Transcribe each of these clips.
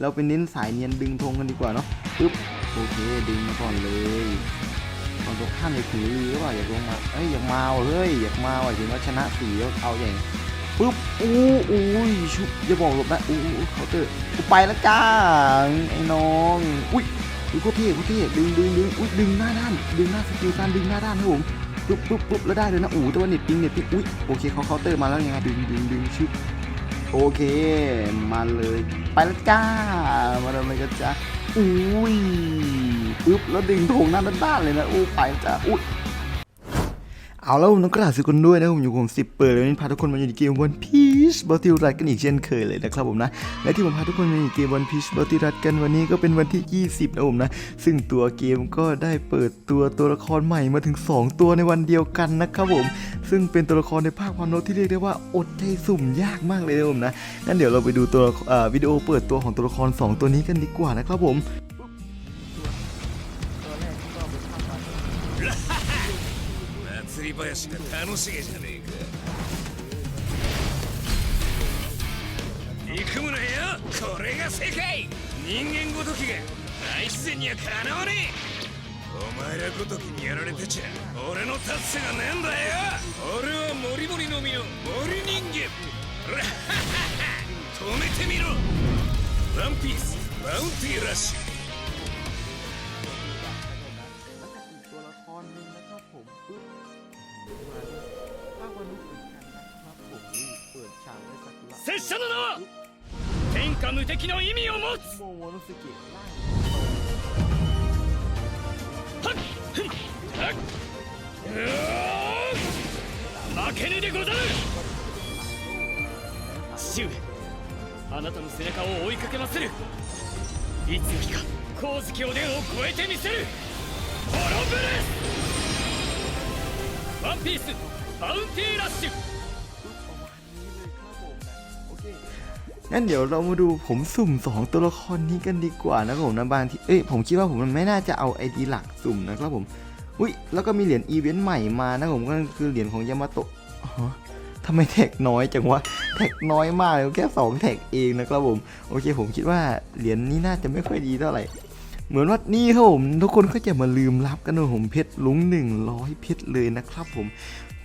เราไปเน้นสายเนียนดึงธงกันดีกว่าเนาะปึ๊บโอเคดึงมาก่อนเลยฝั่งตรงข้ามเลยถือหรือว่าอยากลงมาเอ้ยอยากมาว่ะเฮ้ยอยากมาว่ะถึงว่าชนะสีแล้วเอาอย่างปึ๊บอู้อู้ยชุบอย่าบอกหลบนะอู้อู้เขาเตอร์กูไปแล้วจ้าไอ้น้องอุ้ยอุ้ยโคตรเท่โคตรเท่ดึงดึงดึงอุ้ยดึงหน้าด้านดึงหน้าสกิลการดึงหน้าด้านครับผมปุ๊บปุ๊บปุ๊บแล้วได้เลยนะอู้แต่ว่าเน็ตปิงเน็ตปิงอุ้ยโอเคเขาเคาน์เตอร์มาแล้วยังไงดึงดึงดึงชึบ โอเค มาเลย ไปแล้วจ้า มาเลยกันจ้าอุ้ยปุ๊บแล้วดึงถงหน้าด้านๆเลยนะอู้ไปจ้าอุ้ย เอาแล้วผมต้องกราบสวัสดีคนด้วยนะผมอยู่ผมสิบเปิดเลยวันนี้พาทุกคนมาอยู่ในเกมวันพีชบอติรัดกันอีกเช่นเคยเลยนะครับผมนะ และที่ผมพาทุกคนมาอยู่ในเกมวันพีชบอติรัดกันวันนี้ก็เป็นวันที่ 20นะผมนะ ซึ่งตัวเกมก็ได้เปิดตัวตัวละครใหม่มาถึง 2 ตัวในวันเดียวกันนะครับผม ซึ่งเป็นตัวละครในภาคพานโนที่เรียกได้ว่าอดใจสุ่มยากมากเลยนะผมนะงั้นเดี๋ยวเราไปดูตัววิดีโอเปิดตัวของตัวละคร 2 ตัวนี้กันดีกว่านะครับผม しげじゃねえか。憎むなよ。これが世界。人間ごときが大自然にはかなわねえ。お前らごときにやられてちゃ俺の達成がねえんだよ。俺はモリモリの実の森人間。止めてみろ。ワンピースバウンティーラッシュ。拙者の名は天下無敵の意味を持つ。はっ。はっ負けねでござる。父上あなたの背中を追いかけまする。いつの日か光月おでんを超えてみせる。滅ぶるワンピースバウンティーラッシュ。 งั้นเดี๋ยวเรามาดูผมสุ่ม 2 ตัวละครนี้กันดีกว่านะครับผมนะบางที่เอ้ยผมคิดว่าผมมันไม่น่าจะเอาไอดีหลักสุ่มนะครับผมอุ้ยแล้วก็มีเหรียญอีเวนต์ใหม่มานะผมก็คือเหรียญของยามาโตะทำไมแท็กน้อยจังวะแท็กน้อยมากเลยแค่2แท็กเองนะครับผมโอเค ผมคิดว่าเหรียญนี้น่าจะไม่ค่อยดีเท่าไหร่เหมือนว่านี่ครับผมทุกคนก็จะมาลืมรับกันนะผมเพชรลุง100 เพชรเลยนะครับผม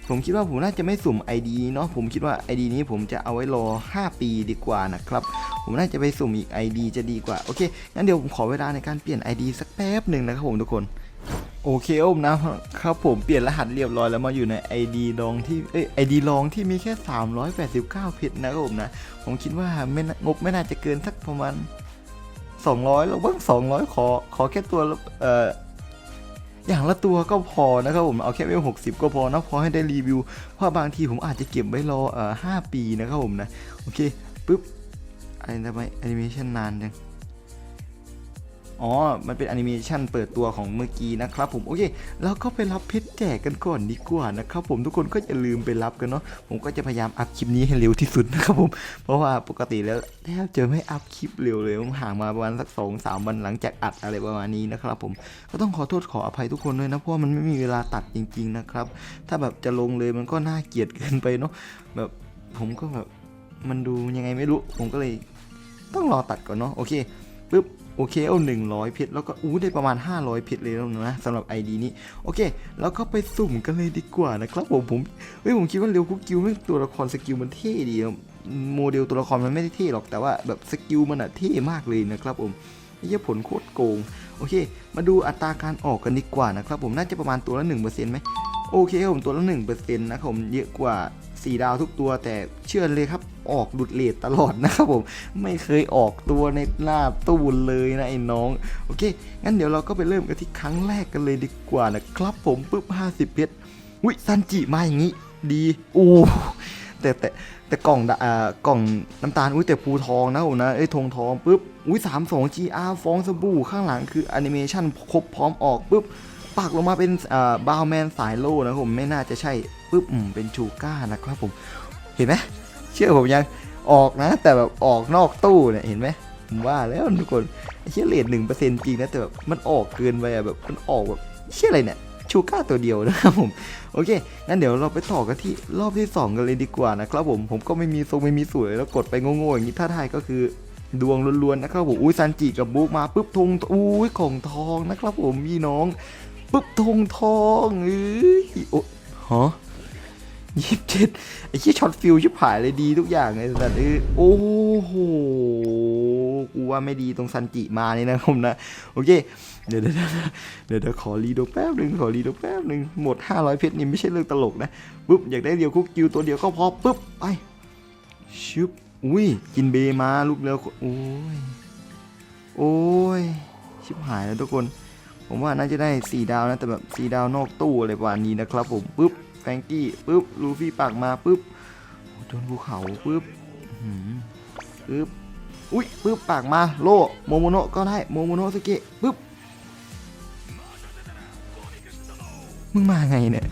ผมคิดว่าผมน่าจะไม่สุ่ม ID เนาะผมคิดว่า ID นี้ผมจะเอาไว้รอ 5 ปีดีกว่านะครับ ผมน่าจะไปสุ่มอีก ID จะดีกว่า โอเค งั้นเดี๋ยวผมขอเวลาในการเปลี่ยน ID สักแป๊บหนึ่งนะครับผมทุกคนโอเคผมนะครับผมเปลี่ยนรหัสเรียบร้อยแล้วมาอยู่ใน ID ดองที่เอ้ย ID ลองที่มีแค่ 389 เพชรนะครับผมนะ ผมคิดว่าไม่งบไม่น่าจะเกินสักประมาณ 200แล้วบ้าง200 ขอขอแค่ตัวเอ่อ อย่างละตัวก็พอนะครับผมเอาแค่เวลหกสิบก็พอนะพอให้ได้รีวิว เพราะบางทีผมอาจจะเก็บไว้รอเอ่อห้าปีนะครับผมนะ โอเคปุ๊บอะไรทำไมแอนิเมชันนานจัง อ๋อ มันเป็นแอนิเมชันเปิดตัวของเมื่อกี้นะครับผม โอเค แล้วก็ไปรับเพชรแจกกันก่อนดีกว่านะครับผมทุกคนก็อย่าลืมไปรับกันเนาะ ผมก็จะพยายามอัพคลิปนี้ให้เร็วที่สุดนะครับผม เพราะว่าปกติแล้วแทบจะไม่อัพคลิปเร็วเลยห่างมาประมาณสักสองสามวันหลังจากอัดอะไรประมาณนี้นะครับผม ก็ต้องขอโทษขออภัยทุกคนด้วยนะ เพราะว่ามันไม่มีเวลาตัดจริง ๆนะครับ ถ้าแบบจะลงเลยมันก็น่าเกลียดเกินไปเนาะ แบบผมก็แบบมันดูยังไงไม่รู้ ผมก็เลยต้องรอตัดก่อนเนาะ โอเค ปึ๊บ โอเคเอา100 เพชรแล้วก็อู้ได้ประมาณ 500 เพชรเลยแล้วนะสำหรับ ID นี้โอเค แล้วก็ไปสุ่มกันเลยดีกว่านะครับผมผมเฮ้ยผมคิดว่าเร็วคุกกิวไม่ตัวละครสกิลมันเท่ดีโมเดลตัวละครมันไม่ได้เท่หรอกแต่ว่าแบบสกิลมันอะเท่มากเลยนะครับผมไอ้เหี้ยผลโคตรโกงโอเค มาดูอัตราการออกกันดีกว่านะครับผมน่าจะประมาณตัวละ1%ไหมโอเคครับผมตัวละ1%นะครับผมเยอะกว่า 4 ดาวทุกตัวแต่เชื่อเลยครับออกหลุดเลทตลอดนะครับผมไม่เคยออกตัวในหน้าตู้เลยนะไอ้น้อง โอเค งั้นเดี๋ยวเราก็ไปเริ่มกันที่ครั้งแรกกันเลยดีกว่านะครับผมปุ๊บ 50 เพชรอุ้ยซันจิมาอย่างนี้ ดีโอ้แต่แต่แต่กล่องดะอ่ากล่องน้ำตาลอุ้ยแต่ภูทองนะผมนะไอ้ยธงทองปุ๊บอุ้ยสามสอง GR ฟองสบู่ข้างหลังคือแอนิเมชันครบพร้อมออกปุ๊บปักลงมาเป็นอ่าบาวแมนสายโล่นะครับผมไม่น่าจะใช่ ปุ๊บอืมเป็นชูก้านะครับผมเห็นไหมเชื่อผมยังออกนะ แต่แบบออกนอกตู้เนี่ยเห็นไหมผมว่าแล้วทุกคนเชื่อเลทหนึ่งเปอร์เซ็นต์จริงนะแต่แบบมันออกเกินไปอะแบบมันออกแบบเชื่ออะไรเนี่ยชูก้าตัวเดียวนะครับผมโอเคงั้นเดี๋ยวเราไปต่อกันที่รอบที่ 2 กันเลยดีกว่านะครับผมผมก็ไม่มีทรงไม่มีสวยแล้วกดไปโง่ๆอย่างนี้ถ้าทายก็คือดวงล้วนๆนะครับผมอุ้ยซันจิกับบุ๊กมาปุ๊บธงอุ้ยของทองนะครับผมพี่น้องปุ๊บธงทองเอ้ยโอ้ฮะ ยี่สิบเจ็ดไอ้ที่ช็อตฟิลชิบหายเลยดีทุกอย่างเลยแต่เออโอ้โหกูว่าไม่ดีตรงซันจิมานี่นะผมนะโอเคเดี๋ยวเดี๋ยวเดี๋ยวเดี๋ยวขอรีโดแป๊บหนึ่งขอรีโดแป๊บหนึ่งหมด 500 เพชรนี่ไม่ใช่เรื่องตลกนะปุ๊บอยากได้เดียวคุกกิวตัวเดียวก็พอปุ๊บไปชึบอุ้ยกินเบมาลูกแล้วโอ้ยโอ้ยชิบหายแล้วทุกคน ผมว่าน่าจะได้ 4 ดาวนะแต่แบบ 4 ดาวนอกตู้อะไรประมาณนี้นะครับผมปุ๊บ ฟรงกี้ปุ๊บลูฟี่ปากมาปุ๊บโดนภูเขาปุ๊บปุ๊บอุ้ยปุ๊บปากมาโลโมโมโนะก็ได้โมโมโนะสเกะปุ๊บมึงมาไงเนี่ย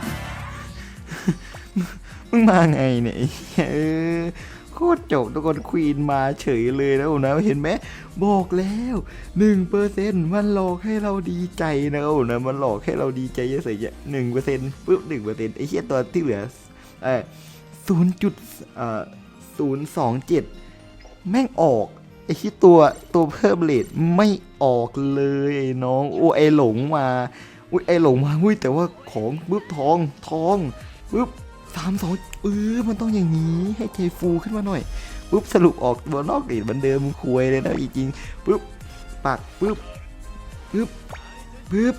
มึงมาไงเนี่ยเออ ตรจบทุกคนควีนมาเฉยเลยนะผมนะเห็นไหมบอกแล้วหนึ่งเปอร์เซ็นต์มันหลอกให้เราดีใจนะผมนะมันหลอกให้เราดีใจเฉยๆหนึ่งเปอร์เซ็นต์ปุ๊บหนึ่งเปอร์เซ็นต์ไอ้เหี้ยตัวที่เหลือเออศูนย์จุดเอ่อศูนย์สองเจ็ดแม่งออกไอ้ที่ตัวตัวเพิ่มเลทไม่ออกเลยไอ้น้องโอ้ไอหลงมาอุ้ยไอหลงมาอุ้ยแต่ว่าของปึ๊บทองทองปึ๊บ สามสองเออมันต้องอย่างนี้ให้ใจฟูขึ้นมาหน่อยปึ๊บสรุปออกตัวนอกอีกเหมือนเดิมคุยเลยนะจริงปึ๊บปักปึ๊บปึ๊บปึ๊บ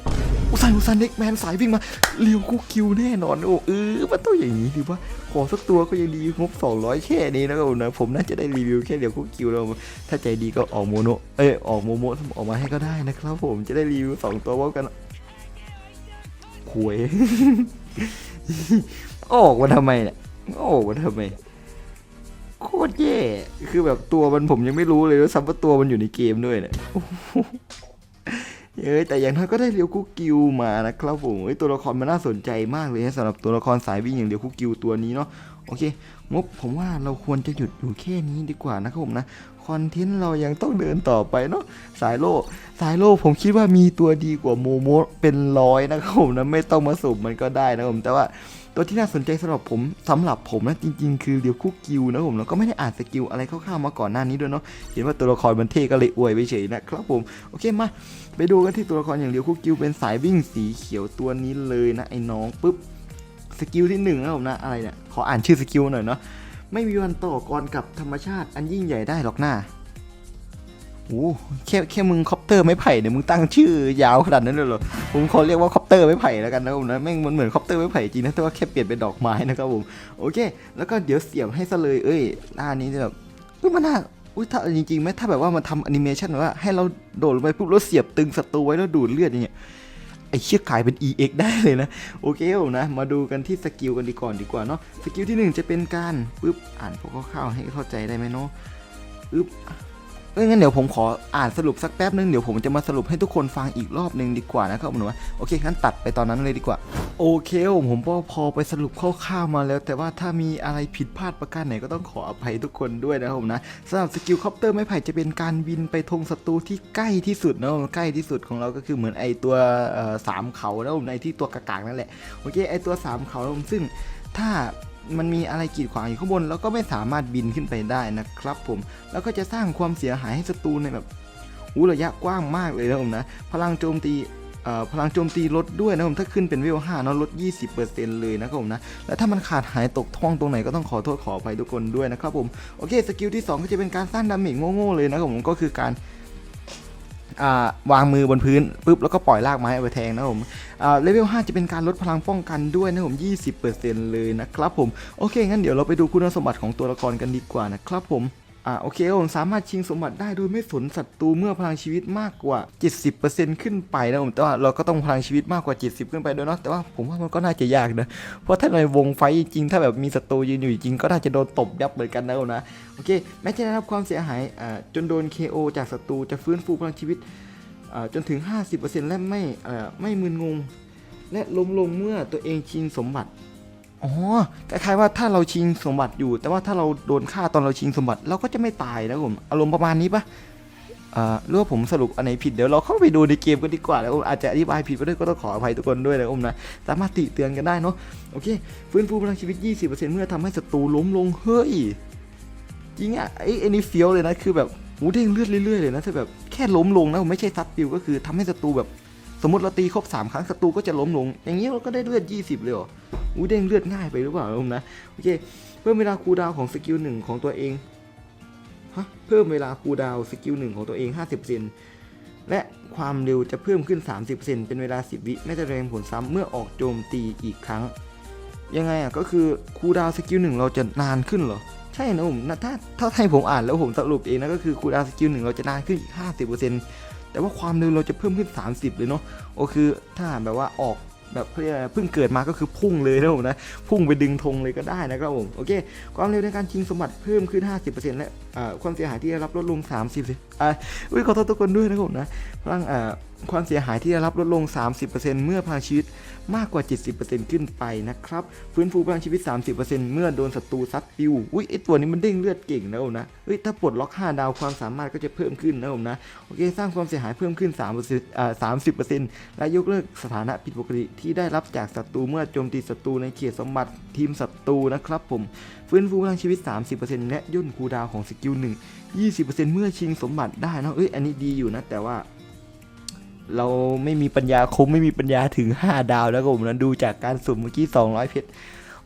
อุซันอุซันเด็กแมนสายวิ่งมาเลี้ยวคุกคิวแน่นอนโอ้เออมันต้องอย่างนี้ดีว่าขอสักตัวก็ยังดีงบ200แค่นี้นะครับนะผมน่าจะได้รีวิวแค่เดียวคุกคิวแล้วถ้าใจดีก็ออกโมโนเอ้ยออกโมโมออกมาให้ก็ได้นะครับผมจะได้รีวิวสองตัวพร้อมกันหวย ออกมาทำไมเนี่ยออกมาทำไมโคตรแย่คือแบบตัวมันผมยังไม่รู้เลยว่าซัมว่าตัวมันอยู่ในเกมด้วยเนี่ยเอ้ยแต่อย่างน้อยก็ได้เรียวคุกิวมานะครับผมเอ้ยตัวละครมันน่าสนใจมากเลยนะสำหรับตัวละครสายวิ่งอย่างเดียวคุกกิวตัวนี้เนาะโอเคงบผมว่าเราควรจะหยุดอยู่แค่นี้ดีกว่านะครับผมนะคอนเทนต์เรายังต้องเดินต่อไปเนาะสายโลสายโลผมคิดว่ามีตัวดีกว่าโมโมเป็นร้อยนะครับผมนะไม่ต้องมาสุ่มมันก็ได้นะครับผมแต่ว่า ตัวที่น่าสนใจสำหรับผมสำหรับผมนะจริง ๆ คือเดียวคุกกิวนะผมแล้วก็ไม่ได้อ่านสกิลอะไรคร่าวๆมาก่อนหน้านี้ด้วยเนาะเห็นว่าตัวละครมันเท่ก็เลยอวยไปเฉยนะครับผมโอเคมาไปดูกันที่ตัวละครอย่างเดียวคุกกิวเป็นสายวิ่งสีเขียวตัวนี้เลยนะไอ้น้องปุ๊บสกิลที่หนึ่งนะผมนะอะไรเนี่ยขออ่านชื่อสกิลหน่อยเนาะไม่มีวันต่อกรกับธรรมชาติอันยิ่งใหญ่ได้หรอกหน้า โอ้แค่แค่มึงคอปเตอร์ไม่ไผ่เนี่ยมึงตั้งชื่อยาวขนาดนั้นเลยเหรอผมขอเรียกว่าคอปเตอร์ไม่ไผ่แล้วกันนะผมนะแม่งมันเหมือนคอปเตอร์ไม่ไผ่จริงนะแต่ว่าแค่เปลี่ยนเป็นดอกไม้นะครับผมโอเค แล้วก็เดี๋ยวเสียบให้ซะเลยเอ้ยหน้านี้จะแบบอุ้ยมันน่าอุ้ยถ้าจริงๆไหมถ้าแบบว่ามันทำแอนิเมชันแบบว่าให้เราโดดลงไปปุ๊บแล้วเสียบตึงศัตรูไว้แล้วดูดเลือดอย่างเงี้ยไอ้เชี่ยขายเป็น EX ได้เลยนะ โอเคผมนะ มาดูกันที่สกิลกันดีก่อนดีกว่าเนาะสกิลที่หนึ่งจะเป็นการปึ๊บอ่านพวกคร่าวให้เข้าใจได้ไหมเนาะปึ๊บ งั้นเดี๋ยวผมขออ่านสรุปสักแป๊บนึงเดี๋ยวผมจะมาสรุปให้ทุกคนฟังอีกรอบนึงดีกว่านะครับผมว่าโอเคงั้นตัดไปตอนนั้นเลยดีกว่า โอเคผมก็พอไปสรุปคร่าวๆมาแล้ว แต่ว่าถ้ามีอะไรผิดพลาดประการไหนก็ต้องขออภัยทุกคนด้วยนะครับผมนะสำหรับสกิลคอปเตอร์ไม้ไผ่จะเป็นการบินไปธงศัตรูที่ใกล้ที่สุดนะใกล้ที่สุดของเราก็คือเหมือนไอตัวสามเขานะผมไอที่ตัวกากๆนั่นแหละโอเคไอตัวสามเขาซึ่งถ้า มันมีอะไรกีดขวางอยู่ข้างบนเราก็ไม่สามารถบินขึ้นไปได้นะครับผม แล้วก็จะสร้างความเสียหายให้ศัตรูในแบบอู้ระยะกว้างมากเลยนะผมนะ พลังโจมตีเอ่อพลังโจมตีลดด้วยนะผมถ้าขึ้นเป็นเวล5เนาะลด 20%เลยนะครับผมนะ และถ้ามันขาดหายตกท่องตรงไหนก็ต้องขอโทษขออภัยทุกคนด้วยนะครับผม โอเค สกิลที่ 2 ก็จะเป็นการสร้างดาเมจโง่ๆเลยนะครับผมก็คือการ วางมือบนพื้นปุ๊บแล้วก็ปล่อยลากไม้เอาไปแทงนะครับผมเลเวล 5 จะเป็นการลดพลังป้องกันด้วยนะผม 20%เลยนะครับผม โอเค งั้นเดี๋ยวเราไปดูคุณสมบัติของตัวละครกันดีกว่านะครับผม อ่าโอเคผมสามารถชิงสมบัติได้โดยไม่สนศัตรูเมื่อพลังชีวิตมากกว่า 70%ขึ้นไปนะผมแต่ว่าเราก็ต้องพลังชีวิตมากกว่า 70 ขึ้นไปด้วยเนาะแต่ว่าผมว่ามันก็น่าจะยากนะเพราะถ้าในวงไฟจริงถ้าแบบมีศัตรูยืนอยู่จริงก็น่าจะโดนตบยับเหมือนกันนะผมนะโอเคแม้จะได้รับความเสียหายอ่าจนโดน KO จากศัตรูจะฟื้นฟูพลังชีวิตอ่าจนถึง 50%และไม่อ่าไม่มึนงง และล้มลงเมื่อตัวเองชิงสมบัติ อ๋อคล้ายๆว่าถ้าเราชิงสมบัติอยู่ แต่ว่าถ้าเราโดนฆ่าตอนเราชิงสมบัติเราก็จะไม่ตายนะผมอารมณ์ประมาณนี้ปะอ่าหรือว่าผมสรุปอันไหนผิดเดี๋ยวเราเข้าไปดูในเกมกันดีกว่าแล้วอาจจะอธิบายผิดไปด้วยก็ต้องขออภัยทุกคนด้วยนะผมนะสามารถติเตือนกันได้เนาะโอเคฟื้นฟูพลังชีวิต 20%เมื่อทำให้ศัตรูล้มลงเฮ้ยจริงอะไอ้ไอ้นี่เฟี้ยวเลยนะคือแบบหูเด้งเลือดเรื่อยๆเลยนะถ้าแบบแค่ล้มลงนะผมไม่ใช่ซัดปิวก็คือทำให้ศัตรูแบบ สมมติเราตีครบ3ครั้งศัตรูก็จะล้มลง อย่างนี้เราก็ได้เลือด 20 เลยเหรออูเด้งเลือดง่ายไปหรือเปล่าผมนะโอเคเพิ่มเวลาคูลดาวของสกิลหนึ่งของตัวเองฮะเพิ่มเวลาคูลดาวสกิลหนึ่งของตัวเอง 50เซนและความเร็วจะเพิ่มขึ้น 30เซนเป็นเวลา 10 วิไม่จะแรงผลซ้ำเมื่อออกโจมตีอีกครั้ง ยังไงอะก็คือคูลดาวสกิลหนึ่งเราจะนานขึ้นเหรอใช่นะผมนะถ้าถ้าให้ผมอ่านแล้วผมสรุปเองนะก็คือคูลดาวสกิลหนึ่งเราจะนานขึ้นอีก 50% แต่ว่าความเร็วเราจะเพิ่มขึ้น 30 เลยเนาะโอคือถ้าแบบว่าออกแบบเขาเรียกอเพิ่งเกิดมาก็คือพุ่งเลยนะผมนะ พุ่งไปดึงธงเลยก็ได้นะครับผม โอเค ความเร็วในการชิงสมบัติเพิ่มขึ้น 50%และความเสียหายที่ได้รับลดลง 30อ่าอุ้ยขอโทษทุกคนด้วยนะผมนะพลังอ่าความเสียหายที่ได้รับลดลง 30%เมื่อพลังชีวิตมากกว่า 70%ขึ้นไปนะครับฟื้นฟูพลังชีวิต 30%เมื่อโดนศัตรูซัดปิวอุ้ยไอตัวนี้มันเด้งเลือดเก่งนะผมนะเฮ้ยถ้าปลดล็อก 5 ดาวความสามารถก็จะเพิ่มขึ้นนะผมนะโอเคสร้างความเสียหายเพิ่มขึ้น3อ่า30%และยกเลิกสถานะผิดปกติที่ได้รับจากศัตรูเมื่อโจมตีศัตรูในเขตสมบัติทีมศัตรูนะครับผมฟื้นฟูพลังชีวิต 30%และย่นคูดาวของสกิล1 20%เมื่อชิงสมบัติได้นะเอ้ยอันนี้ดีอยู่นะ แต่ว่า เราไม่มีปัญญาคงไม่มีปัญญาถึง 5 ดาวแล้วก็ผมนะดูจากการสุ่มเมื่อกี้ 200 เพชร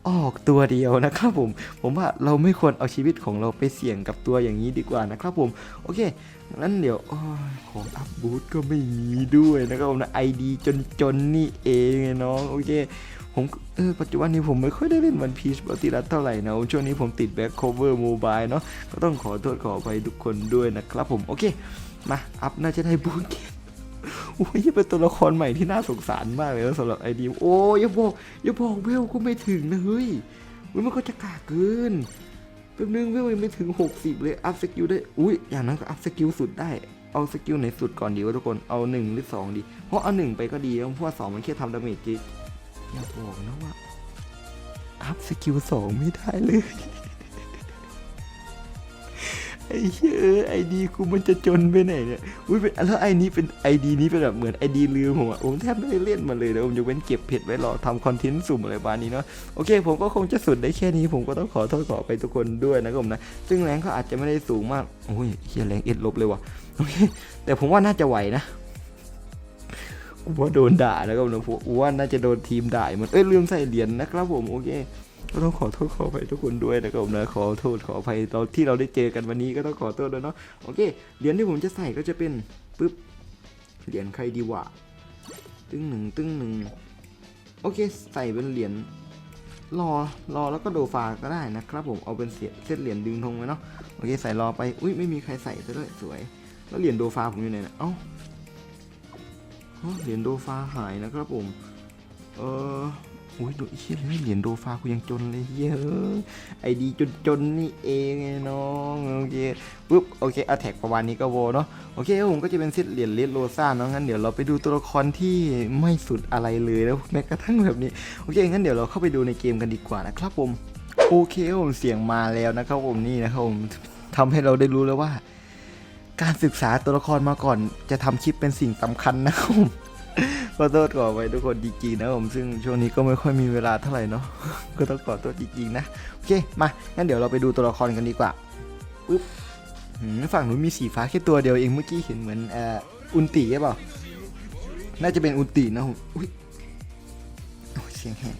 ออกตัวเดียวนะครับผม ผมว่าเราไม่ควรเอาชีวิตของเราไปเสี่ยงกับตัวอย่างนี้ดีกว่านะครับผม โอเค งั้นเดี๋ยวอของอัพบูทก็ไม่มีด้วยนะครับผมนะไอดีจนๆนี่เองไงน้อง โอเค ผมเออปัจจุบันนี้ผมไม่ค่อยได้เล่นวันพีชปฏิรัตเท่าไหร่นะ ช่วงนี้ผมติดแบ็คโคเวอร์โมบายเนาะก็ต้องขอโทษขออภัยทุกคนด้วยนะครับผม โอเค มา อัพน่าจะได้บูเกตโอ้ยเป็นตัวละครใหม่ที่น่าสงสารมากเลยสำหรับไอดีโอ้ยอย่าบอกอย่าบอกเวลก็ไม่ถึงนะเฮ้ยมันก็จะกากเกินแป๊บนึงเวลยังไม่ถึง 60 เลยอัพสกิลได้อุ้ยอย่างนั้นก็อัพสกิลสุดได้เอาสกิลไหนสุดก่อนดีวะทุกคน เอาหนึ่งหรือสองดี เพราะเอาหนึ่งไปก็ดีเพราะว่าสองมันแค่ทำดาเมจ อย่าบอกนะว่า อัพสกิลสองไม่ได้เลย ไอ้เยอไอดีกูมันจะจนไปไหนเนี่ย อุ้ยเป็นแล้วไอนี้เป็นไอดีนี้เป็นแบบเหมือนไอดีลืมผมอะผมแทบไม่ได้เล่นมันเลยนะผมยกเว้นเก็บเพชรไว้รอทำคอนเทนต์สุ่มอะไรประมาณนี้เนาะ โอเค ผมก็คงจะสุดได้แค่นี้ ผมก็ต้องขอโทษขอไปทุกคนด้วยนะครับผมนะ ซึ่งแรงก็อาจจะไม่ได้สูงมาก โอ้ยเฮียแรงเอ็ดลบเลยว่ะ โอเค แต่ผมว่าน่าจะไหวนะ กูว่าโดนด่านะครับผมผมว่าน่าจะโดนทีมด่าเหมันเอ้ยลืมใส่เหรียญนะครับผมโอเคก็ต้องขอโทษขออภัยทุกคนด้วยนะครับผมนะขอโทษขออภัยเราที่เราได้เจอกันวันนี้ก็ต้องขอโทษด้วยเนาะโอเคเหรียญที่ผมจะใส่ก็จะเป็นปึ๊บเหรียญใครดีวะตึ้งหนึ่งตึ้งหนึ่งโอเคใส่เป็นเหรียญรอรอแล้วก็โดฟาก็ได้นะครับผมเอาเป็นเสียเซตเหรียญดึงธงไว้เนาะโอเคใส่รอไปอุ้ยไม่มีใครใส่ซะด้วยสวย แล้วเหรียญโดฟาผมอยู่ไหนนะเอ้า เหรียญโดฟาหายนะครับผม เออโอ้ยโดเฮียเลยเหรียญโดฟากูยังจนเลยเฮ้ยไอดีจนจนๆนี่เองไงน้องโอเคปุ๊บโอเคอาแท็กประมาณนี้ก็โวเนาะโอเคผมก็จะเป็นเซตเหรียญเลดโรซ่าเนาะงั้นเดี๋ยวเราไปดูตัวละครที่ไม่สุดอะไรเลยแล้วแม้กระทั่งแบบนี้โอเคงั้นเดี๋ยวเราเข้าไปดูในเกมกันดีกว่านะครับผมโอเคผมเสียงมาแล้วนะครับผมนี่นะครับผมทำให้เราได้รู้แล้วว่า การศึกษาตัวละครมาก่อน จะทำคลิปเป็นสิ่งสำคัญนะครับผมขอโทษขอไปทุกคนจริงๆนะผมซึ่งช่วงนี้ก็ไม่ค่อยมีเวลาเท่าไหร่เนาะก็ต้องขอโทษจริงๆนะโอเคมางั้นเดี๋ยวเราไปดูตัวละครกันดีกว่าปึ๊บฝั่งนู้นมีสีฟ้าแค่ตัวเดียวเองเมื่อกี้เห็นเหมือนเอ่ออุนติใช่เปล่าน่าจะเป็นอุนตินะผมอุ้ยเสียงแหบ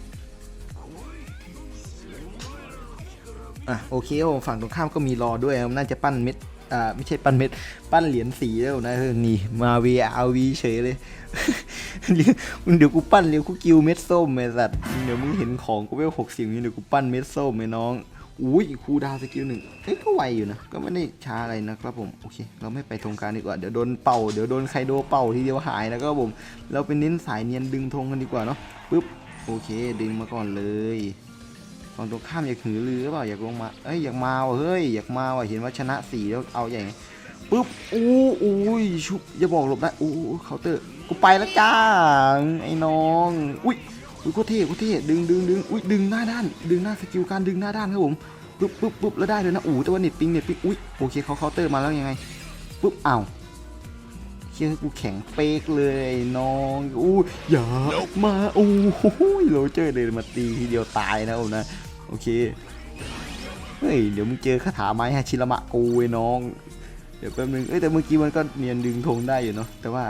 อะโอเคผมฝั่งตรงข้ามก็มีรอด้วยน่าจะปั้นเม็ด อ่าไม่ใช่ปั้นเม็ด ปั้นเหรียญสีแล้วนะเออนี่มา VRV เฉยเลยเดี๋ยเดี๋ยวกูปั้นเดี๋ยวกูกิวเม็ดส้มไอ้สัตว์เดี๋ยวมึงเห็นของกูเวลหกสิบเดี๋ยวกูปั้นเม็ดส้มไอ้น้องอุ้ยครูดาวสกิลหนึ่งเอ้ยก็ไวอยู่นะ ก็ไม่ได้ช้าอะไรนะครับผม โอเค เราไม่ไปตรงกลางดีกว่า เดี๋ยวโดนเป่า เดี๋ยวโดนใครโดนเป่าทีเดียวหายนะครับผม เราไปเน้นสายเนียนดึงธงกันดีกว่าเนาะ ปึ๊บ โอเค ดึงมาก่อนเลย ฝั่งตรงข้ามอยากหือรือหรือเปล่าอยากลงมาเอ้ยอยากมาว่ะเฮ้ยอยากมาว่ะเห็นว่าชนะสี่แล้วเอาใหญ่ปึ๊บอู้อุ้ยชุบอย่าบอกหลบได้อู้เคาน์เตอร์กูไปแล้วจ้าไอ้น้องอุ้ยอุ้ยโคตรเท่โคตรเท่ดึงดึงดึงอุ้ยดึงหน้าด้าน ดึงหน้าสกิลการดึงหน้าด้านครับผมปึ๊บปึ๊บปึ๊บแล้วได้เลยนะอู้แต่ว่าเน็ตปิงเน็ตปิงอุ้ยโอเคเขาเคาน์เตอร์มาแล้วยังไงปึ๊บอ้าวเชื่อกูแข็งเป๊กเลยน้องอู้อย่ามาอู้หูยโรเจอร์เลยมาตีทีเดียวตายนะผมนะ โอเค เฮ้ย เดี๋ยวมึงเจอคาถาไม้ฮาชิรมะกูไอ้น้อง เดี๋ยวแป๊บนึง เอ้ยแต่เมื่อกี้มันก็เนียนดึงธงได้อยู่เนาะ แต่ว่า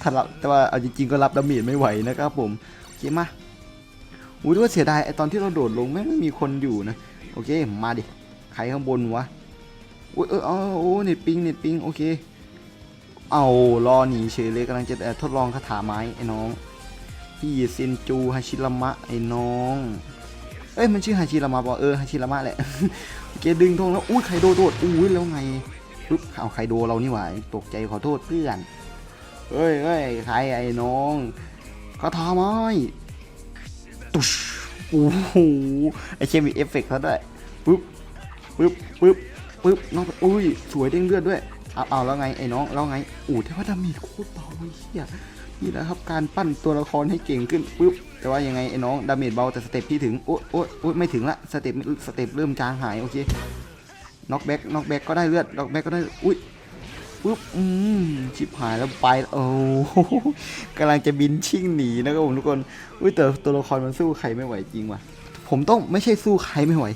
ถ้ารับแต่ว่าเอาจริงๆก็รับดาเมจไม่ไหวนะครับผม โอเคมาอู้ด้วยว่าเสียดายไอตอนที่เราโดดลงแม่งไม่มีคนอยู่นะ โอเค มาดิ ใครข้างบนวะอุ้ยเออเอาโอ้เน็ตปิงเน็ตปิงโอเค เอารอหนีเฉยเลยกำลังจะทดลองคาถาไม้ไอ้น้อง พี่เซนจูฮาชิรามะไอ้น้อง เอ้ยมันชื่อฮาชิรามะปะเออฮาชิรามะแหละโอเคดึงธงแล้วอุ้ยไคโดโดดอุ้ยแล้วไงปึ๊บเอาไคโดเรานี่หว่าตกใจขอโทษเพื่อนเอ้ยเอ้ยใครไอ้น้องคาถาไม้ตุ๊ชโอ้โหไอเคมีเอฟเฟกต์เขาด้วยปึ๊บปึ๊บปึ๊บปึ๊บน้องอุ้ยสวยเด้งเลือดด้วยเอาเอาแล้วไงไอ้น้องแล้วไงอู้แต่ว่าดามจโคตรเบาเหี้ย นี่แหละครับการปั้นตัวละครให้เก่งขึ้นปุ๊บแต่ว่ายังไงไอ้น้องดาเมจเบาแต่สเต็ปพี่ถึงโอ๊ยโอ๊ยโอ๊ยไม่ถึงละสเต็ปสเต็ปเริ่มจางหายโอเคน็อกแบ็กน็อกแบ็กก็ได้เลือดน็อกแบ็กก็ได้อุ้ยปุ๊บอืมชิบหายแล้วไปโอ้โหกำลังจะบินชิ่งหนีนะครับผมทุกคนอุ้ยแต่ตัวละครมันสู้ใครไม่ไหวจริงว่ะผมต้องไม่ใช่สู้ใครไม่ไหว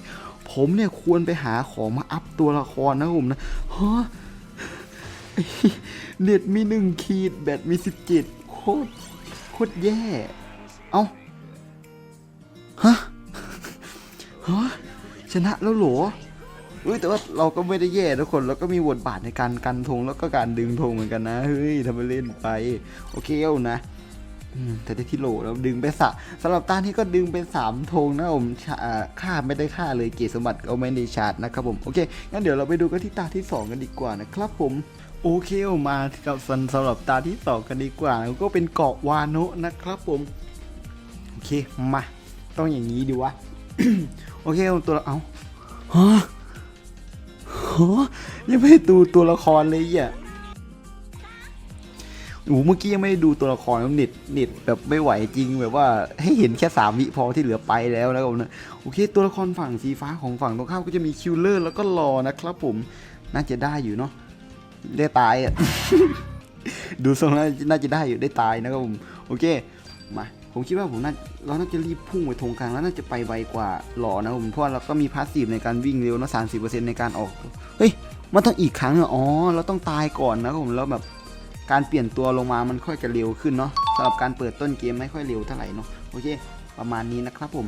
ผมเนี่ยควรไปหาของมาอัพตัวละครนะครับผมนะฮะเน็ตมีหนึ่งขีดแบตมีสิบเจ็ด คตรโคตรแย่ เอาฮะ ฮะ ชนะแล้วหรอเฮ้ยแต่ว่าเราก็ไม่ได้แย่ทุกคนเราก็มีบทบาทในการกันธงแล้วก็การดึงธงเหมือนกันนะ เฮ้ยทำไปเล่นไป โอเคเอานะแต่ได้ที่โหลแล้วดึงไปสะสำหรับตาที่ก็ดึงไปสามธงนะผมค่าไม่ได้ค่าเลยเกียรติสมบัติเอาไม่ได้ชาร์จนะครับผม โอเค งั้นเดี๋ยวเราไปดูกันที่ตาที่สองกันดีกว่านะครับผม โอเคมากับสันสำหรับตาที่สองกันดีกว่าแล้วก็เป็นเกาะวาโนะนะครับผม โอเคมา ต้องอย่างนี้ดีวะ โอเคตัวเอาฮะฮะยังไม่ได้ดูตัวละครเลยอะโอ้โหเมื่อกี้ยังไม่ได้ดูตัวละครแล้วเน็ตเน็ตแบบไม่ไหวจริงแบบว่าให้เห็นแค่สามวิพอที่เหลือไปแล้วนะครับนะโอเค ตัวละครฝั่งสีฟ้าของฝั่งตรงข้ามก็จะมีคิวเลอร์แล้วก็รอนะครับผม น่าจะได้อยู่เนาะ ได้ตายอะ ดูทรงแล้วน่าจะได้อยู่ได้ตายนะครับผม โอเค มาผมคิดว่าผมน่าเราน่าจะรีบพุ่งไปทงกลางแล้วน่าจะไปไวกว่าหล่อนะผมเพราะเราก็มีพาสซีฟในการวิ่งเร็วนะสามสิบเปอร์เซ็นต์ในการออก เฮ้ย มันต้องอีกครั้งเหรออ๋อ เราต้องตายก่อนนะครับผมแล้วแบบการเปลี่ยนตัวลงมามันค่อยจะเร็วขึ้นเนาะสำหรับการเปิดต้นเกมไม่ค่อยเร็วเท่าไหร่เนาะโอเค ประมาณนี้นะครับผม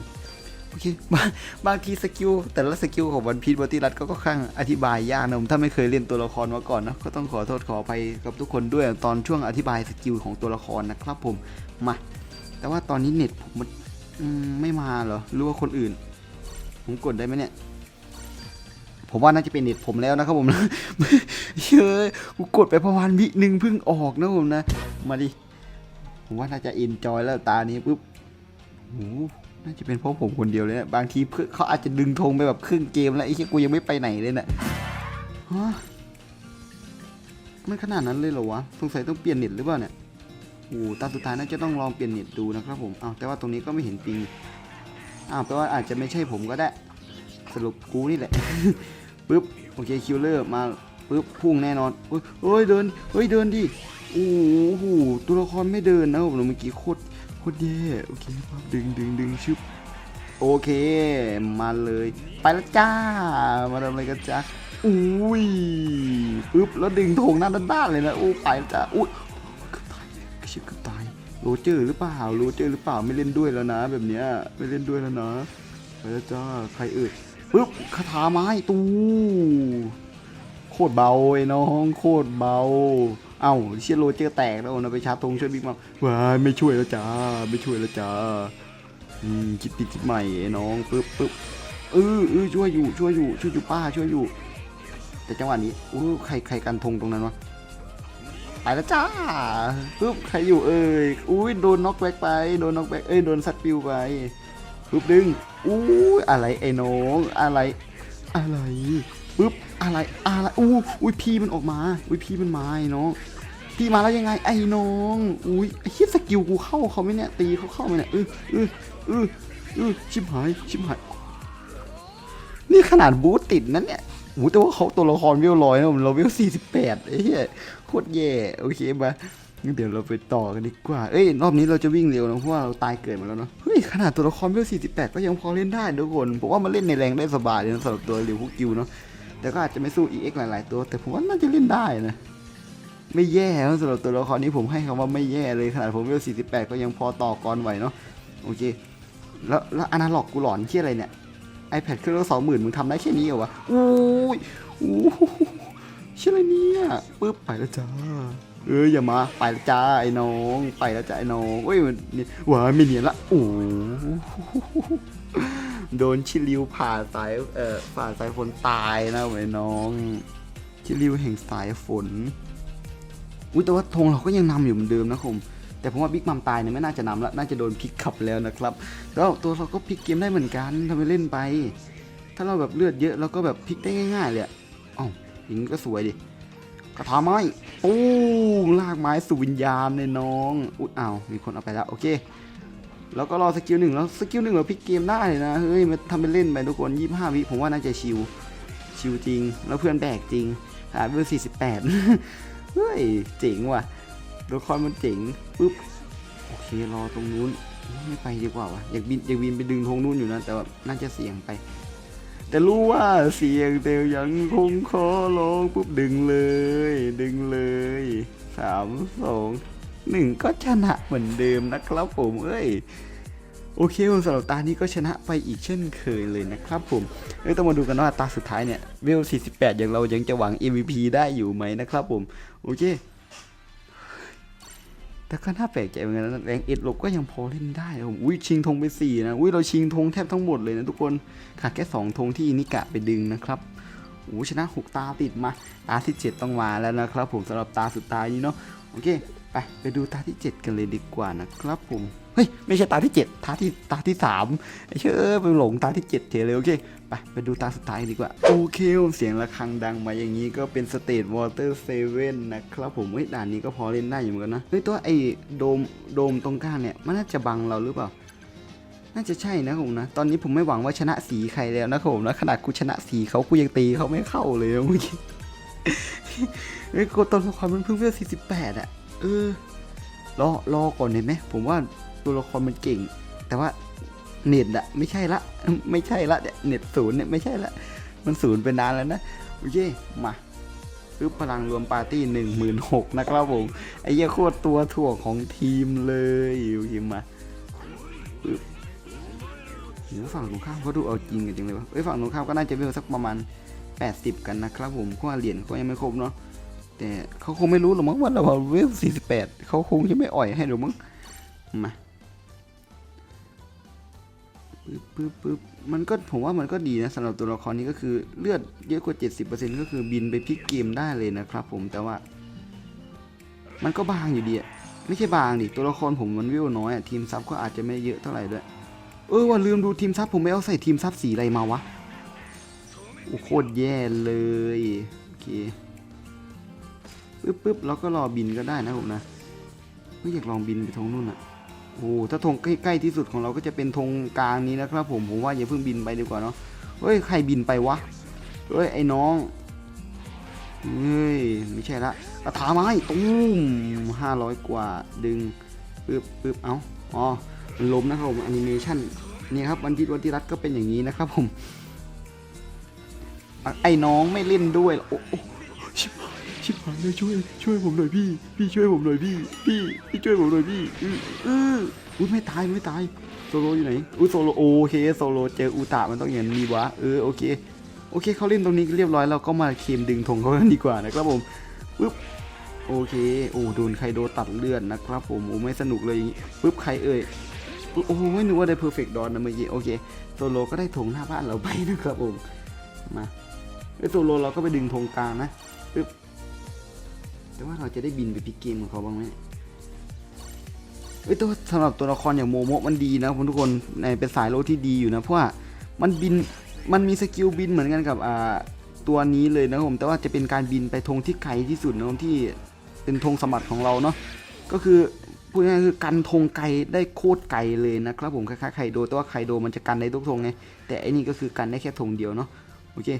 อเคบางบางทีสกิลแต่ละสกิลของวันพี e บอตี้รัตก็ค่อนข้างอธิบายยากนะผมถ้าไม่เคยเล่นตัวละครมาก่อนนะก็ต้องขอโทษขออภัยกับทุกคนด้วยตอนช่วงอธิบายสกิลของตัวละครนะครับผมมาแต่ว่าตอนนี้เน็ตผมมันไม่มาเหรอหรือว่าคนอื่น ผมกดได้ไหมเนี่ยผมว่าน่าจะเป็นเน็ตผมแล้วนะครับผมเฮ้ยกูกดไปประมาณวิหนึ่งเพิ่งออกนะผมนะ มาดิ ผมว่าน่าจะเอนจอยแล้วตานี้ปุ๊บโอ้ น่าจะเป็นเพราะผมคนเดียวเลยนะบางทีเพื่อเขาอาจจะดึงธงไปแบบครึ่งเกมแล้วไอ้เหี้ยกูยังไม่ไปไหนเลยเนะ่ะฮะมันขนาดนั้นเลยเหรอวะสงสัยต้องเปลี่ยนเน็ตหรือเปล่าเนี่ยโอ้โหตาสุดท้ายน่าจะต้องลองเปลี่ยนเน็ตดูนะครับผมอ้าวแต่ว่าตรงนี้ก็ไม่เห็นปิงอ้าวแปลว่าอาจจะไม่ใช่ผมก็ได้ สรุปกูนี่แหละปึ๊บโอเคคิวเลอร์มาปึ๊บพุ่งแน่นอนเฮ้ยเดินเฮ้ยเดินดิโอ้โหตัวละครไม่เดินนะผมเมื่อกี้โคตร คตรแย่โอเคครับดึงดึงดึงชึบโอเค มาเลย ไปแล้วจ้า มาทำอะไรกันจ้าอุ้ยปึ๊บแล้วดึงธงหน้าด้านๆเลยนะโอ้ไปล้วจ้าอุ้ยเกือบตายเกือบตายโรเจอร์หรือเปล่าโรเจอร์หรือเปล่าไม่เล่นด้วยแล้วนะ แบบเนี้ยไม่เล่นด้วยแล้วนะไปแล้วจ้าใครเอ่ยปึ๊บคาถาไม้ตู้โคตรเบาไอ้น้องโคตรเบา เอ้าเชียโรเจอร์แตกแล้วนะไปชาร์จธงช่วยบิ๊กมาว้าไม่ช่วยแล้วจ้าไม่ช่วยแล้วจ้าอืมคิดติดคิดใหม่ไอ้น้องปึ๊บปึ๊บเออเออช่วยอยู่ช่วยอยู่ช่วยอยู่ป้าช่วยอยู่ แต่จังหวะนี้อู้ใครใครกันธงตรงนั้นวะไปแล้วจ้าปุ๊บใครอยู่เอ่ยอุ้ยโดนน็อกแบ็กไปโดนน็อกแบ็กเอ้ยโดนซัดปิวไปปุ๊บดึงอุ้อะไรไอ้น้องอะไร อะไรปุ๊บ อะไรอะไรอู้อุ้ยพี่มันออกมาอุ้ยพี่มันมาไอ้น้องพี่มาแล้วยังไงไอ้น้องอุ้ยไอ้เหี้ยสกิลกูเข้าเขาไหมเนี่ยตีเขาเข้าไหมเนี่ยเออเออเออเออชิบหายชิบหายนี่ขนาดบูติดนั้นเนี่ยโอ้แต่ว่าเขาตัวละครเวลอยนะผมเราเวสี่สิบแปดไอ้เหี้ยโคตรแย่โอเคปะงั้นเดี๋ยวเราไปต่อกันดีกว่า เอ้ยรอบนี้เราจะวิ่งเร็วนะเพราะว่าเราตายเกิดมาแล้วเนาะ เฮ้ยขนาดตัวละครเวล48 ก็ยังพอเล่นได้ทุกคน ผมว่ามันเล่นในแรงได้สบายเลยนะสำหรับตัวเร็วพวกกิวเนาะ แต่ก็อาจจะไม่สู้ EX หลาย ๆ ตัว แต่ผมว่าน่าจะเล่นได้นะ ไม่แย่สำหรับตัวละครนี้ผมให้คำว่าไม่แย่เลยขนาดผมเวล48 ก็ยังพอต่อกรไหวเนาะโอเค แล้วแล้วอนาล็อกกูหลอนเชี่อะไรเนี่ย iPad เครื่องละสองหมื่นมึงทำได้แค่นี้เหรอวะอุ้ยอู้เชี่ยอะไรเนี่ยปึ๊บไปแล้วจ้าเอออย่ามาไปแล้วจ้าไอ้น้องไปแล้วจ้าไอ้น้องเอ้ยมันเนี่ยว้าไม่เนียนละโอ้ โดนชิลิวผ่าสายเอ่อผ่าสายฝนตายนะไอ้น้อง ชิลิวแห่งสายฝนอุ้ยแต่ว่าธงเราก็ยังนำอยู่เหมือนเดิมนะผมแต่ผมว่าบิ๊กมัมตายเนี่ยไม่น่าจะนำละน่าจะโดนพลิกขับแล้วนะครับแล้วตัวเราก็พลิกเกมได้เหมือนกันทำไมเล่นไป ถ้าเราแบบเลือดเยอะเราก็แบบพลิกได้ง่ายๆเลยอะเอ้าอย่างนี้ก็สวยดิกระทาไม้ปูลากไม้สู่วิญญาณเลยน้อง อุ๊ยอ้าวมีคนเอาไปแล้ว โอเค แล้วก็รอสกิลหนึ่งแล้วสกิลหนึ่งเราพลิกเกมได้เลยนะเฮ้ยมันทำเป็นเล่นไปทุกคนยี่ห้าวิผมว่าน่าจะชิวชิวจริง แล้วเพื่อนแบกจริงหาเบอร์สี่สิบแปดเฮ้ยเจ๋งว่ะตัวละครมันเจ๋งปุ๊บโอเครอตรงนู้นไม่ไปดีกว่าวะอยากบินอยากบินไปดึงธงนู้นอยู่นะแต่ว่าน่าจะเสี่ยงไป แต่รู้ว่าเสี่ยงเตียวยังคงขอร้องปุ๊บดึงเลย ดึงเลยสามสอง หนึ่งก็ชนะเหมือนเดิมนะครับผมเอ้ยโอเคผมสำหรับตานี้ก็ชนะไปอีกเช่นเคยเลยนะครับผมเอ้ยต้องมาดูกันว่าตาสุดท้ายเนี่ยเวล 48 อย่างเรายังจะหวัง MVP ได้อยู่ไหมนะครับผม โอเค แต่ก็น่าแปลกใจเหมือนกันแรงเอ็ดลบก็ยังพอเล่นได้ผมอุ้ยชิงธงไปสี่นะอุ้ยเราชิงธงแทบทั้งหมดเลยนะทุกคนขาดแค่สองธงที่นิกะไปดึงนะครับโอ้ชนะหกตาติดมาตาที่เจ็ดต้องมาแล้วนะครับผมสำหรับตาสุดท้ายนี้เนาะโอเค ไปไปดูตาที่เจ็ดกันเลยดีกว่านะครับผม เฮ้ย ไม่ใช่ตาที่เจ็ดตาที่ตาที่สามไอ้เชื่อไปหลงตาที่เจ็ดเฉยเลยโอเคไปไปดูตาสุดท้ายดีกว่า โอเคเสียงระฆังดังมาอย่างนี้ก็เป็นสเตทวอเตอร์เซเว่นนะครับผมเฮ้ยด่านนี้ก็พอเล่นได้อยู่เหมือนกันนะ เฮ้ย ตัวไอ้โดมโดมตรงกลางเนี่ย มันน่าจะบังเราหรือเปล่า น่าจะใช่นะผมนะ ตอนนี้ผมไม่หวังว่าชนะสีใครแล้วนะครับผมนะขนาดกูชนะสีเขากูยังตีเขาไม่เข้าเลยเมื่อกี้เฮ้ยกดตัวละครมันเพิ่งเวล48อะ เออรอรอก่อนเห็นไหมผมว่าตัวละครมันเก่ง แต่ว่าเน็ตอะไม่ใช่ละไม่ใช่ละเน็ตศูนย์เนี่ยไม่ใช่ละมันศูนย์ไปนานแล้วนะโอเคมาปึ๊บพลังรวมปาร์ตี้หนึ่งหมื่นหกนะครับผมไอ้เหี้ยโคตรตัวถ่วงของทีมเลยโอเคมมาปึ๊บโหฝั่งตรงข้ามเขาดูเอาจริงกันจริงเลยวะเอ้ยฝั่งตรงข้ามก็น่าจะเวลสักประมาณ 80 กันนะครับผมเพราะเหรียญเขายังไม่ครบเนาะ แต่เขาคงไม่รู้หรอกมั้งว่าเราเวล48เขาคงจะไม่อ่อยให้หรอกมั้งมาปึ๊บปึ๊บปึ๊บมันก็ผมว่ามันก็ดีนะสำหรับตัวละครนี้ก็คือเลือดเยอะกว่า 70%ก็คือบินไปพลิกเกมได้เลยนะครับผมแต่ว่า มันก็บางอยู่ดีอะไม่ใช่บางดิตัวละครผมมันวิวน้อยอะทีมซับก็อาจจะไม่เยอะเท่าไหร่ด้วยเออว่าลืมดูทีมซับผมไม่เอาใส่ทีมซับสีอะไรมาวะโอ้โคตรแย่เลยโอเค ปึ๊บปึ๊บแล้วก็รอบินก็ได้นะผมนะไม่อยากลองบินไปทงนู่นอะโอ้ถ้าธงใกล้ๆที่สุดของเราก็จะเป็นธงกลางนี้นะครับ ผมผมว่าอย่าเพิ่งบินไปดีกว่าเนาะเฮ้ยใครบินไปวะเฮ้ยไอ้น้องเฮ้ยไม่ใช่ละกระถาไม้ตุ้มห้าร้อยกว่าดึงปึ๊บปึ๊บเอ้าอ๋อมันล้มนะครับผมแอนิเมชันนี่ครับวันที่วันที่รัฐก็เป็นอย่างนี้นะครับผมไอ้น้องไม่เล่นด้วยโอ้ ชิบหายเลยช่วย ช่วยผมหน่อยพี่ พี่ช่วยผมหน่อยพี่ พี่ พี่ช่วยผมหน่อยพี่อืออืออุ้ยไม่ตายไม่ตายโซโลอยู่ไหนอุ้ยโซโลโอเคโซโลเจออูตะมันต้องอย่างนี้วะเออโอเคโอเคเขาเล่นตรงนี้เรียบร้อยแล้วก็มาเคมดึงธงเขากันดีกว่านะครับผมปึ๊บโอเคโอ้โดนใครโดตัดเลือดนะครับผมโอ้ไม่สนุกเลยอย่างงี้ปึ๊บใครเอ่ยโอ้ไม่นึกว่าได้เพอร์เฟกต์ดอนนะเมื่อกี้โอเคโซโลก็ได้ธงหน้าบ้านเราไปนะครับผมมาไอโซโลเราก็ไปดึงธงกลางนะปึ๊บ แต่ว่าเราจะได้บินไปพิกเกมของเขาบ้างไหมเอ้ยตัวสำหรับตัวละครอย่างโมโมะมันดีนะคุณทุกคนในเป็นสายโลที่ดีอยู่นะเพราะว่ามันบินมันมีสกิลบินเหมือนกันกับอ่าตัวนี้เลยนะครับผมแต่ว่าจะเป็นการบินไปธงที่ไกลที่สุดนะที่เป็นธงสมบัติของเราเนาะก็คือพูดง่ายๆคือกันธงไกลได้โคตรไกลเลยนะครับผมคล้ายๆไคโดแต่ว่าไคโดมันจะกันได้ทุกธงไงแต่อันนี้ก็คือกันได้แค่ธงเดียวเนาะโอเค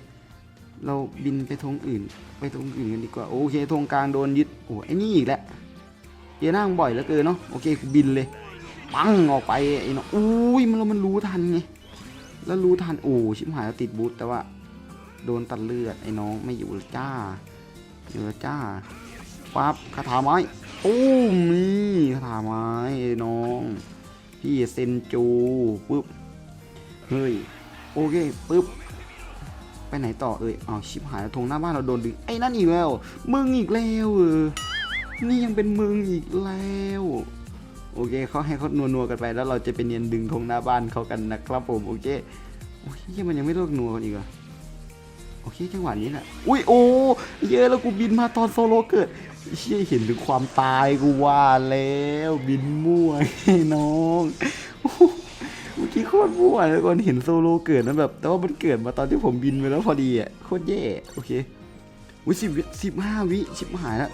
เราบินไปธงอื่น ไปธงอื่นกันดีกว่า โอเคธงกลางโดนยึดโอ้ไอ้นี่อีกแล้วเจน้างบ่อยเหลือเกินเนาะโอเคบินเลยปังออกไปไอ้เนาะอุ้ยมันเรามันรู้ทันไงแล้วรู้ทันโอ้ชิบหายแล้วติดบูทแต่ว่า โดนตัดเลือดไอ้น้องไม่อยู่จ้าอยู่จ้าปั๊บคาถาไม้โอ้มนี่คาถาไม้ไอ้น้อง พี่เซนจูปุ๊บเฮ้ยโอเคปุ๊บ ไปไหนต่อเอ่ยอ้าชิบหายแล้วธงหน้าบ้านเราโดนดึงไอ้นั่นอีกแล้ว มึงอีกแล้วเออนี่ยังเป็นมึงอีกแล้ว โอเคเขาให้เขานัวๆกันไปแล้วเราจะไปเนียนดึงธงหน้าบ้านเขากันนะครับผมโอเคโอ้ยเฮ้ยมันยังไม่เลิกนัวกันอีกเหรอโอเคจังหวะนี้แหละอุ้ยโอ้เยอะแล้วกูบินมาตอนโซโลเกิดเชี่ยเห็นถึงความตายกูว่าแล้ว บินมั่วไอ้น้อง เมื่อกี้โคตรมั่วเลยก่อนเห็นโซโลเกิดนะแบบแต่ว่ามันเกิดมาตอนที่ผมบินไปแล้วพอดีอะโคตรแย่โอเคอุ้ยสิบสิบห้าวิชิบหายแล้ว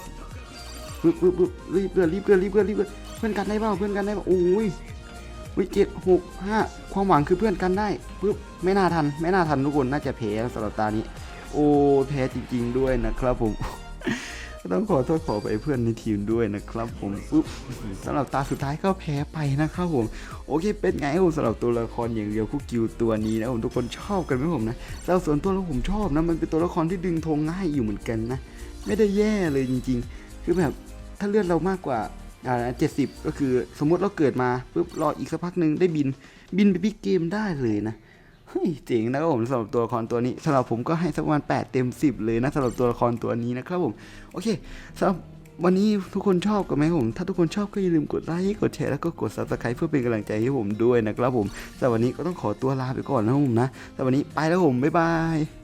ปึ๊บปึ๊บปึ๊บรีบเกินรีบเกินรีบเกินรีบเกินเพื่อนกันได้เปล่าเพื่อนกันได้เปล่าโอ้ยวิเจ็ดหกห้าความหวังคือเพื่อนกันได้ปึ๊บไม่น่าทัน ไม่น่าทันทุกคนน่าจะแพ้สำหรับตานี้ โอ้แพ้จริง ๆ ด้วยนะครับผม ต้องขอโทษขอไปเพื่อนในทีมด้วยนะครับ ผมปึ๊บสำหรับตาสุดท้ายก็แพ้ไปนะครับผมโอเค เป็นไงผมสำหรับตัวละครอย่างเดียวคุกกิวตัวนี้นะผมทุกคนชอบกันไหมผมนะสำหรับส่วนตัวแล้วผมชอบนะมันเป็นตัวละครที่ดึงธงง่ายอยู่เหมือนกันนะ ไม่ได้แย่เลยจริง ๆ คือแบบถ้าเลือดเรามากกว่าอ่าเจ็ดสิบก็คือสมมติเราเกิดมาปุ๊บรออีกสักพักหนึ่งได้บินบินไปบิ๊กเกมได้เลยนะ เฮ้ยเจ๋งนะครับผมสำหรับตัวละครตัวนี้สำหรับผมก็ให้สักวันแปดเต็มสิบเลยนะสำหรับตัวละครตัวนี้นะครับผมโอเคสำหรับวันนี้ทุกคนชอบกันไหมผม ถ้าทุกคนชอบก็อย่าลืมกดไลค์ กดแชร์ แล้วก็กด subscribe เพื่อเป็นกำลังใจให้ผมด้วยนะครับผมสำหรับวันนี้ก็ต้องขอตัวลาไปก่อนนะครับผมนะสำหรับวันนี้ไปแล้วผม บ๊ายบาย